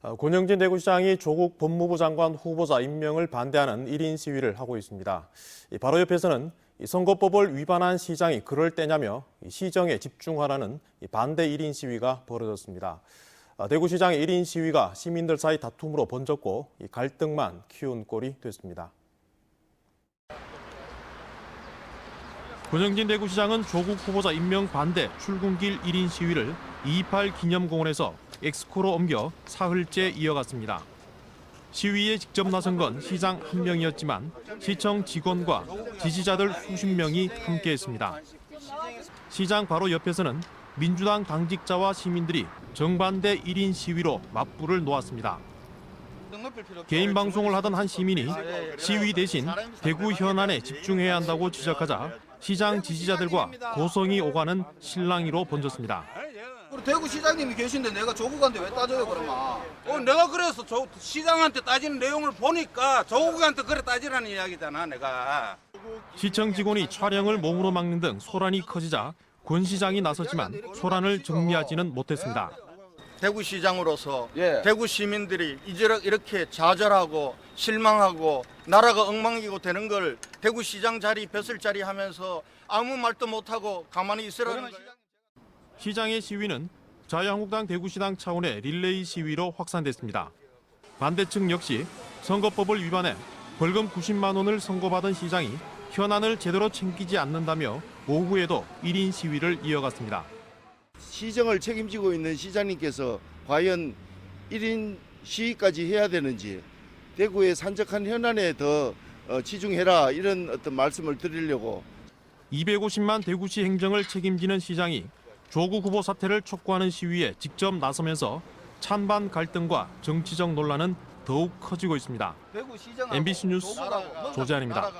어, 권영진 대구시장이 조국 법무부 장관 후보자 임명을 반대하는 1인 시위를 하고 있습니다. 이 바로 옆에서는 이 선거법을 위반한 시장이 그럴 때냐며 이 시정에 집중하라는 이 반대 1인 시위가 벌어졌습니다. 아, 대구시장의 1인 시위가 시민들 사이 다툼으로 번졌고 이 갈등만 키운 꼴이 됐습니다. 권영진 대구시장은 조국 후보자 임명 반대 출근길 1인 시위를 228 기념공원에서 엑스코로 옮겨 사흘째 이어갔습니다. 시위에 직접 나선 건 시장 한 명이었지만 시청 직원과 지지자들 수십 명이 함께했습니다. 시장 바로 옆에서는 민주당 당직자와 시민들이 정반대 1인 시위로 맞불을 놓았습니다. 개인 방송을 하던 한 시민이 시위 대신 대구 현안에 집중해야 한다고 지적하자 시장 지지자들과 고성이 오가는 실랑이로 번졌습니다. 우리 대구 시장님이 계신데 내가 조국한테 왜 따져요 그러면 어, 내가 그래서 저 시장한테 따지는 내용을 보니까 조국한테 그래 따지라는 이야기잖아, 내가. 시청 직원이 촬영을 몸으로 막는 등 소란이 커지자 권 시장이 나섰지만 소란을 정리하지는 못했습니다. 대구시장으로서 예. 대구 시민들이 이제 이렇게 좌절하고 실망하고 나라가 엉망이고 되는 걸 대구시장 자리 벼슬 자리 하면서 아무 말도 못하고 가만히 있으라는 거야. 시장의 시위는 자유한국당 대구시당 차원의 릴레이 시위로 확산됐습니다. 반대층 역시 선거법을 위반해 벌금 90만 원을 선고받은 시장이 현안을 제대로 챙기지 않는다며 오후에도 1인 시위를 이어갔습니다. 시정을 책임지고 있는 시장님께서 과연 1인 시위까지 해야 되는지 대구의 산적한 현안에 더 어, 치중해라 이런 어떤 말씀을 드리려고 250만 대구시 행정을 책임지는 시장이 조국 후보 사퇴를 촉구하는 시위에 직접 나서면서 찬반 갈등과 정치적 논란은 더욱 커지고 있습니다. MBC 뉴스 조재환입니다.